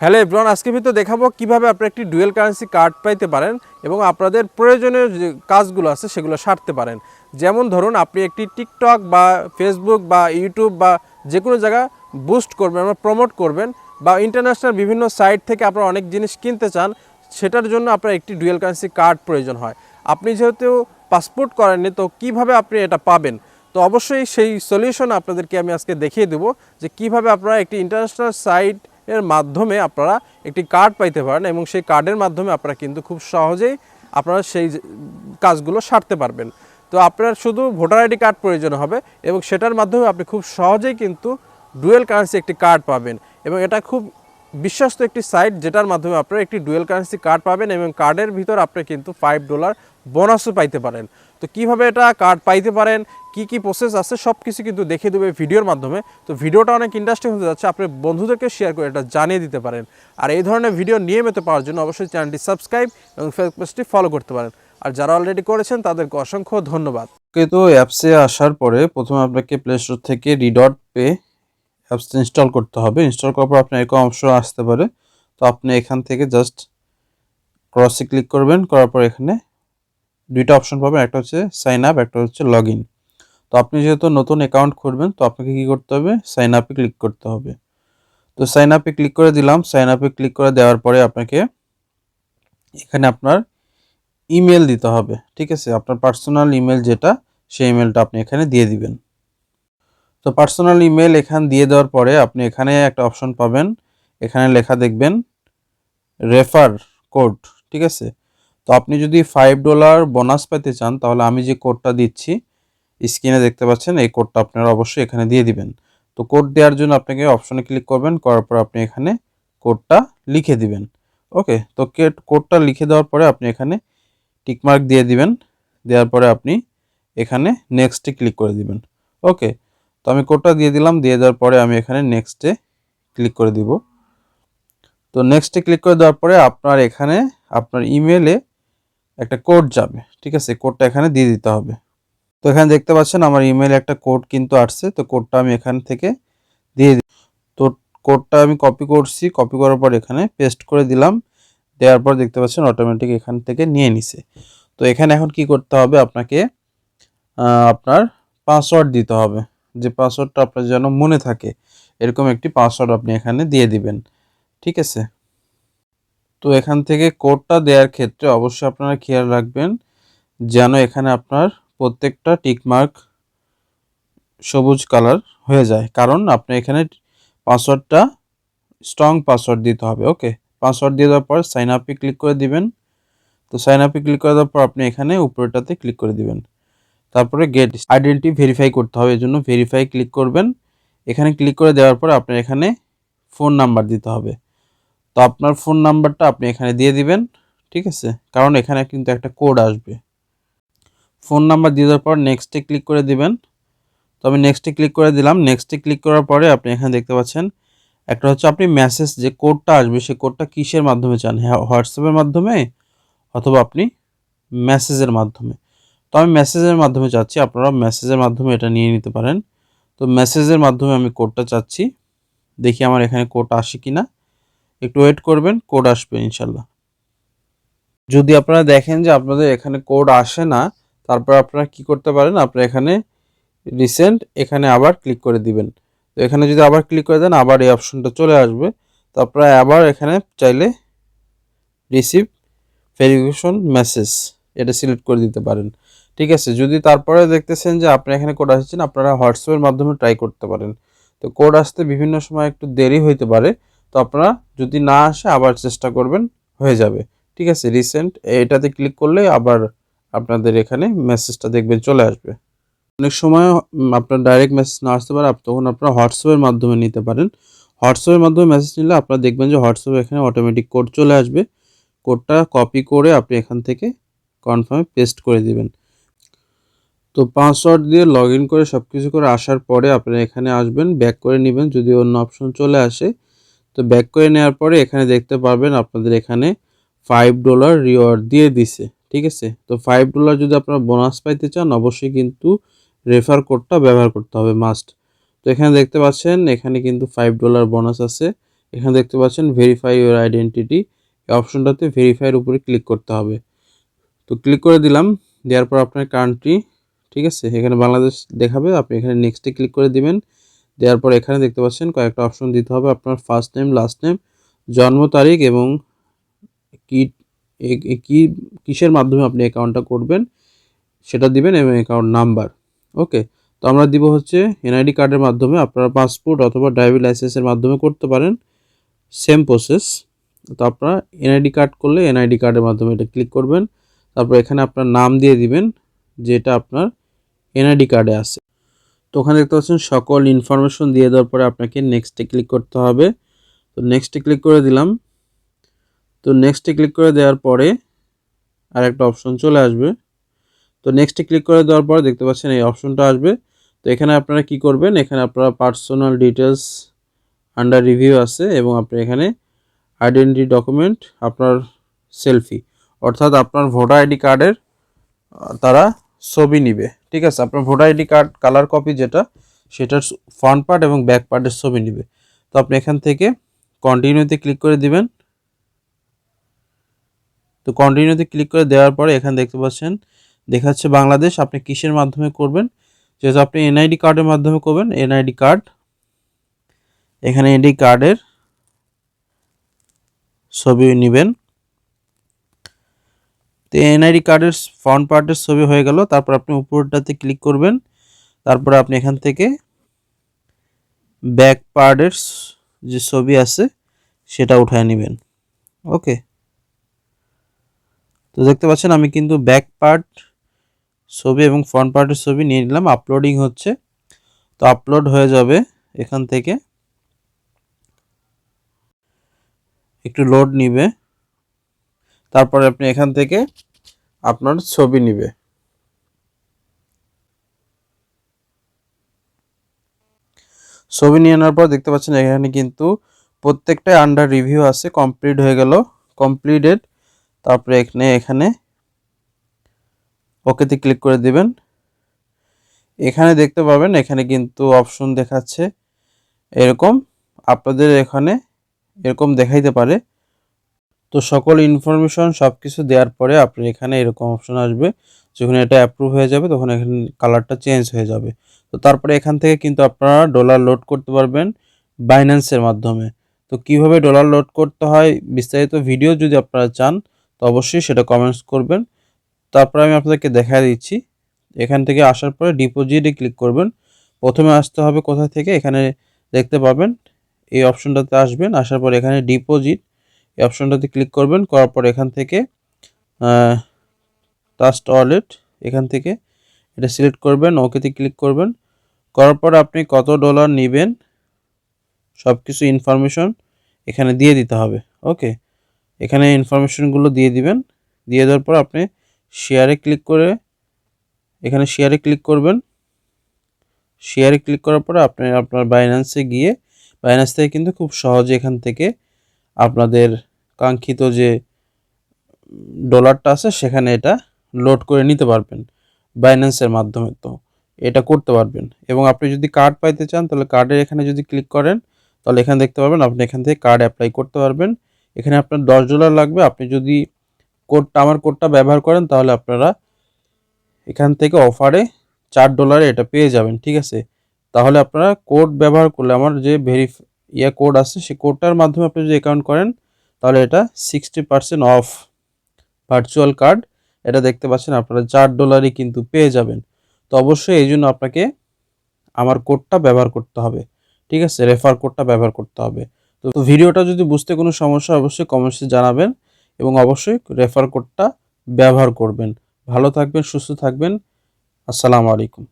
Hello everyone আজকে ভিতরে দেখাবো কীভাবে আপনারা একটি ডুয়েল কারেন্সি কার্ড পাইতে পারেন এবং আপনাদের প্রয়োজনীয় যে কাজগুলো আছে সেগুলো সারতে পারেন। যেমন ধরুন, আপনি একটি টিকটক বা ফেসবুক বা ইউটিউব বা যে কোনো জায়গা বুস্ট করবেন বা প্রমোট করবেন বা ইন্টারন্যাশনাল বিভিন্ন সাইট থেকে আপনারা অনেক জিনিস কিনতে চান, সেটার জন্য আপনার একটি ডুয়েল কারেন্সি কার্ড প্রয়োজন হয়। আপনি যেহেতু পাসপোর্ট করেননি, তো কীভাবে আপনি এটা পাবেন? তো অবশ্যই সেই সলিউশন আপনাদেরকে আমি আজকে দেখিয়ে দেবো যে কীভাবে আপনারা একটি ইন্টারন্যাশনাল সাইট এর মাধ্যমে আপনারা একটি কার্ড পাইতে পারেন এবং সেই কার্ডের মাধ্যমে আপনারা কিন্তু খুব সহজেই আপনারা সেই কাজগুলো সারতে পারবেন। তো আপনার শুধু ভোটার আইডি কার্ড প্রয়োজন হবে এবং সেটার মাধ্যমে আপনি খুব সহজেই কিন্তু ডুয়েল কারেন্সি একটি কার্ড পাবেন এবং এটা খুব বিশ্বস্ত একটি সাইট যেটার মাধ্যমে আপনারা একটি ডুয়েল কারেন্সি কার্ড পাবেন এবং কার্ডের ভিতর আপনি কিন্তু ফাইভ ডলার বোনাসও পাইতে পারেন। তো কীভাবে এটা কার্ড পাইতে পারেন? কি কি প্রসেস আছে সব কিছু কিন্তু দেখিয়ে দেবে ভিডিওর মাধ্যমে। তো ভিডিওটা অনেক ইন্টারেস্টিং হতে যাচ্ছে, আপনি বন্ধুদেরকে শেয়ার করে এটা জানিয়ে দিতে পারেন। আর এই ধরনের ভিডিও নিয়মিত পাওয়ার জন্য অবশ্যই চ্যানেলটি সাবস্ক্রাইব এবং ফেসবুকটি ফলো করতে পারেন। আর যারা অলরেডি করেছেন, তাদেরকে অসংখ্য ধন্যবাদ। তো অ্যাপসে আসার পরে প্রথমে আপনাকে প্লে স্টোর থেকে রিডট পে অ্যাপসটা ইনস্টল করতে হবে। ইনস্টল করার পর আপনার এরকম অপশন আসতে পারে। তো আপনি এখান থেকে জাস্ট ক্রসে ক্লিক করবেন, করার পর এখানে দুইটা অপশন পাবেন। একটা হচ্ছে সাইন আপ একটা হচ্ছে লগ ইন তো আপনি যেহেতু নতুন অ্যাকাউন্ট খুলবেন, তো আপনাকে কি করতে হবে? সাইন আপে ক্লিক করতে হবে। তো সাইন আপে ক্লিক করে দিলাম। সাইন আপে ক্লিক করে দেওয়ার পরে আপনাকে এখানে আপনার ইমেল দিতে হবে। ঠিক আছে? আপনার পার্সোনাল ইমেল যেটা, সেই ইমেলটা আপনি এখানে দিয়ে দিবেন। তো পার্সোনাল ইমেল এখান দিয়ে দেওয়ার পরে আপনি এখানে একটা অপশন পাবেন। এখানে লেখা দেখবেন রেফার কোড ঠিক আছে? তো আপনি যদি ফাইভ ডলার বোনাস পেতে চান, তাহলে আমি যে কোডটা দিচ্ছি স্ক্রিনে দেখতে পাচ্ছেন, এই কোডটা আপনারা অবশ্যই এখানে দিয়ে দিবেন। তো কোড দেওয়ার জন্য আপনাকে অপশনে ক্লিক করবেন, করার পর আপনি এখানে কোডটা লিখে দিবেন। ওকে তো কোডটা লিখে দেওয়ার পরে আপনি এখানে টিকমার্ক দিয়ে দিবেন, দেওয়ার পরে আপনি এখানে নেক্সটে ক্লিক করে দিবেন। ওকে তো আমি কোডটা দিয়ে দিলাম, দিয়ে দেওয়ার পরে আমি এখানে নেক্সটে ক্লিক করে দিব। তো নেক্সটে ক্লিক করে দেওয়ার পরে আপনার এখানে, আপনার ইমেলে একটা কোড যাবে, ঠিক আছে? কোডটা এখানে দিয়ে দিতে হবে। তো এখানে দেখতে পাচ্ছেন আমার ইমেলে একটা কোড কিন্তু আসছে, তো কোডটা আমি এখান থেকে দিয়ে তো কোডটা আমি কপি করছি কপি করার পর এখানে পেস্ট করে দিলাম, দেওয়ার পর দেখতে পাচ্ছেন অটোমেটিক এখান থেকে নিয়ে নিছে। তো এখানে এখন কি করতে হবে? আপনাকে আপনার পাসওয়ার্ড দিতে হবে, যে পাসওয়ার্ডটা আপনার যেন মনে থাকে, এরকম একটি পাসওয়ার্ড আপনি এখানে দিয়ে দিবেন, ঠিক আছে? তো এখান থেকে কোডটা দেওয়ার ক্ষেত্রে অবশ্যই আপনারা খেয়াল রাখবেন, যেন এখানে আপনার প্রত্যেকটা টিকমার্ক সবুজ কালার হয়ে যায়। কারণ আপনি এখানে পাসওয়ার্ডটা স্ট্রং পাসওয়ার্ড দিতে হবে, ওকে? পাসওয়ার্ড দিয়ে দেওয়ার পর সাইন আপে ক্লিক করে দিবেন। তো সাইন আপে ক্লিক করে দেওয়ার পর আপনি এখানে উপরেটাতে ক্লিক করে দিবেন। তারপরে গেট আইডেন্টি ভেরিফাই করতে হবে এর জন্য ভেরিফাই ক্লিক করবেন। এখানে ক্লিক করে দেওয়ার পর আপনার এখানে ফোন নাম্বার দিতে হবে। তো আপনার ফোন নাম্বারটা আপনি এখানে দিয়ে দিবেন, ঠিক আছে? কারণ এখানে কিন্তু একটা কোড আসবে। ফোন নাম্বার দিয়ে দেওয়ার পর নেক্সটে ক্লিক করে দিবেন। তো আমি নেক্সটে ক্লিক করে দিলাম। নেক্সটে ক্লিক করার পরে আপনি এখানে দেখতে পাচ্ছেন, একটা হচ্ছে আপনি মেসেজ যে কোডটা আসবে সেই কোডটা কিসের মাধ্যমে চান? হ্যাঁ হোয়াটসঅ্যাপের মাধ্যমে অথবা আপনি মেসেজের মাধ্যমে? তো আমি মেসেজের মাধ্যমে চাচ্ছি আপনারা মেসেজের মাধ্যমে এটা নিয়ে নিতে পারেন। তো মেসেজের মাধ্যমে আমি কোডটা চাচ্ছি। দেখি আমার এখানে কোড আসে কি না একটু ওয়েট করবেন কোড আসবে ইনশাল্লাহ যদি আপনারা দেখেন যে আপনাদের এখানে কোড আসে না তারপর আপনারা কি করতে পারেন, আপনারা এখানে রিসেন্ট এখানে আবার ক্লিক করে দিবেন। তো এখানে যদি আবার ক্লিক করে দেন, আবার এই অপশনটা চলে আসবে। তো আপনারা আবার এখানে চাইলে রিসিভ ভেরিফিকেশন মেসেজ এটা সিলেক্ট করে দিতে পারেন। ঠিক আছে, যদি তারপরে দেখতেছেন যে আপনি এখানে কোড আসছেন, আপনারা হোয়াটসঅ্যাপের মাধ্যমে ট্রাই করতে পারেন। তো কোড আসতে বিভিন্ন সময় একটু দেরি হইতে পারে, তো আপনারা যদি না আসে, আবার চেষ্টা করবেন, হয়ে যাবে। ঠিক আছে রিসেন্ট এটাতে ক্লিক করলে আবার আপনাদের এখানে মেসেজটা দেখবেন চলে আসবে। অনেক সময় আপনার ডাইরেক্ট মেসেজ না আসতে পারে তখন আপনারা হোয়াটসঅ্যাপের মাধ্যমে নিতে পারেন। হোয়াটসঅ্যাপের মাধ্যমে মেসেজ নিলে আপনারা দেখবেন যে হোয়াটসঅ্যাপে এখানে অটোমেটিক কোড চলে আসবে। কোডটা কপি করে আপনি এখান থেকে কনফার্মে পেস্ট করে দিবেন। তো পাসওয়ার্ড দিয়ে লগ ইন করে সব কিছু করে আসার পরে আপনারা এখানে আসবেন ব্যাক করে নেবেন যদি অন্য অপশন চলে আসে। তো ব্যাক করে নেওয়ার পরে এখানে দেখতে পারবেন আপনাদের এখানে ফাইভ ডলার রিওয়ার্ড দিয়ে দিছে। ঠিক আছে? তো ফাইভ ডলার যদি আপনারা বোনাস পাইতে চান, অবশ্যই কিন্তু রেফার কোডটা ব্যবহার করতে হবে মাস্ট তো এখানে দেখতে পাচ্ছেন, এখানে কিন্তু ফাইভ ডলার বোনাস আছে। এখানে দেখতে পাচ্ছেন ভেরিফাই ইউর আইডেন্টিটি এই অপশনটাতে ভেরিফাইয়ের উপরে ক্লিক করতে হবে। তো ক্লিক করে দিলাম, দেওয়ার পর আপনার কান্ট্রি ঠিক আছে? এখানে বাংলাদেশ দেখাবে, আপনি এখানে নেক্সটে ক্লিক করে দিবেন। দেওয়ার পর এখানে দেখতে পাচ্ছেন, কয়েকটা অপশন দিতে হবে, আপনার ফার্স্ট নেম লাস্ট নেম জন্ম তারিখ এবং কি কি কিসের মাধ্যমে আপনি অ্যাকাউন্টটা করবেন, সেটা দিবেন এবং অ্যাকাউন্ট নাম্বার ওকে তো আমরা দিব হচ্ছে এনআইডি কার্ডের মাধ্যমে, আপনারা পাসপোর্ট অথবা ড্রাইভিং লাইসেন্সের মাধ্যমে করতে পারেন সেম প্রসেস তো আপনারা এনআইডি কার্ড করলে এনআইডি কার্ডের মাধ্যমে এটা ক্লিক করবেন, তারপর এখানে আপনার নাম দিয়ে দিবেন, যেটা আপনার এনআইডি কার্ডে আছে। তো ওখানে দেখতে পাচ্ছেন সকল ইনফরমেশন দিয়ে দেওয়ার পরে আপনাকে নেক্সটে ক্লিক করতে হবে। তো নেক্সটে ক্লিক করে দিলাম। তো নেক্সটে ক্লিক করে দেওয়ার পরে আর একটা অপশন চলে আসবে। তো নেক্সটে ক্লিক করে দেওয়ার পরে দেখতে পাচ্ছেন এই অপশনটা আসবে। তো এখানে আপনারা কি করবেন? এখানে আপনারা পার্সোনাল ডিটেলস আন্ডার রিভিউ আছে এবং আপনি এখানে আইডেন্টি ডকুমেন্ট আপনার সেলফি অর্থাৎ আপনার ভোটার আইডি কার্ডের তারা ছবি নিবে। ঠিক আছে? আপনার voter ID card colour copy যেটা, সেটার ফ্রন্ট পার্ট এবং ব্যাক পার্টের ছবি নিবে। তো আপনি এখান থেকে কন্টিনিউতে ক্লিক করে দিবেন। তো কন্টিনিউতে ক্লিক করে দেওয়ার পরে এখানে দেখতে পাচ্ছেন, দেখাচ্ছে বাংলাদেশ, আপনি কিসের মাধ্যমে করবেন? যেহেতু আপনি এনআইডি কার্ডের মাধ্যমে করবেন এনআইডি কার্ড এখানে এনআইডি কার্ডের ছবি নেবেন। তো এনআইডি কার্ডের ফ্রন্ট পার্টের ছবি হয়ে গেল, তারপর আপনি উপরটাতে ক্লিক করবেন, তারপরে আপনি এখান থেকে ব্যাক পার্টের যে ছবি আছে, সেটা উঠায় নেবেন। ওকে তো দেখতে পাচ্ছেন আমি কিন্তু ব্যাক পার্ট ছবি এবং ফ্রন্ট পার্টের ছবি নিয়ে নিলাম। আপলোডিং হচ্ছে। তো আপলোড হয়ে যাবে এখান থেকে। একটু লোড নিবে। তারপরে আপনি এখান থেকে আপনার ছবি নিবে। ছবি নিয়ে নেওয়ার পর দেখতে পাচ্ছেন এখানে কিন্তু প্রত্যেকটাই আন্ডার রিভিউ আছে। কমপ্লিট হয়ে গেল। কমপ্লিটেড তারপরে এখানে এখানে। ওকেতে ক্লিক করে দিবেন। এখানে দেখতে পাবেন, এখানে কিন্তু অপশন দেখাচ্ছে এরকম। আপনাদের এখানে এরকম দেখাইতে পারে। তো সকল ইনফরমেশন সব কিছু দেওয়ার পরে আপনি এখানে এরকম অপশন আসবে। যখন এটা অ্যাপ্রুভ হয়ে যাবে, তখন এখানে কালারটা চেঞ্জ হয়ে যাবে। তো তারপরে এখান থেকে কিন্তু আপনারা ডলার লোড করতে পারবেন বাইন্যান্সের মাধ্যমে। তো কীভাবে ডলার লোড করতে হয় বিস্তারিত ভিডিও যদি আপনারা চান তো অবশ্যই সেটা কমেন্টস করবেন। তারপরে আমি আপনাদেরকে দেখা দিচ্ছি। এখান থেকে আসার পরে ডিপোজিটে ক্লিক করবেন। প্রথমে আসতে হবে কোথা থেকে? এখানে দেখতে পাবেন। এই অপশনটাতে আসবেন। আসার পর এখানে ডিপোজিট এই অপশনটাতে ক্লিক করবেন। করার পর এখান থেকে ট্রাস্ট ওয়ালেট এখান থেকে এটা সিলেক্ট করবেন। ওকেতে ক্লিক করবেন। করার পর আপনি কত ডলার নেবেন? সব কিছু ইনফরমেশন এখানে দিয়ে দিতে হবে। ওকে এখানে ইনফরমেশনগুলো দিয়ে দিবেন। দিয়ে দেওয়ার পর আপনি শেয়ারে ক্লিক করে, এখানে শেয়ারে ক্লিক করবেন। শেয়ারে ক্লিক করার পর আপনি আপনার বাইন্যান্সে গিয়ে বাইন্যান্স থেকে কিন্তু খুব সহজে এখান থেকে আপনাদের কাঙ্ক্ষিত যে ডলারটা আছে, সেখানে এটা লোড করে নিতে পারবেন বাইন্যান্সের মাধ্যমে। তো এটা করতে পারবেন। এবং আপনি যদি কার্ড পাইতে চান, তাহলে কার্ডের এখানে যদি ক্লিক করেন, তাহলে এখানে দেখতে পাবেন আপনি এখান থেকে কার্ড অ্যাপ্লাই করতে পারবেন। এখানে আপনার দশ ডলার লাগবে। আপনি যদি কোডটা আমার কোডটা ব্যবহার করেন, তাহলে আপনারা এখান থেকে অফারে চার ডলারে এটা পেয়ে যাবেন, ঠিক আছে? তাহলে আপনারা কোড ব্যবহার করলে, আমার যে ভেরিফ ইয়া কোড আছে, সেই কোডটার মাধ্যমে আপনি যদি অ্যাকাউন্ট করেন, তাহলে এটা sixty percent off virtual card এটা দেখতে পাচ্ছেন, আপনারা চার ডলারই কিন্তু পেয়ে যাবেন। তো অবশ্যই এই জন্য আপনাকে আমার কোডটা ব্যবহার করতে হবে, ঠিক আছে? রেফার কোডটা ব্যবহার করতে হবে। তো ভিডিওটা যদি বুঝতে কোনো সমস্যা অবশ্যই কমেন্টসে জানাবেন এবং অবশ্যই রেফার কোডটা ব্যবহার করবেন। ভালো থাকবেন, সুস্থ থাকবেন। আসসালামু আলাইকুম।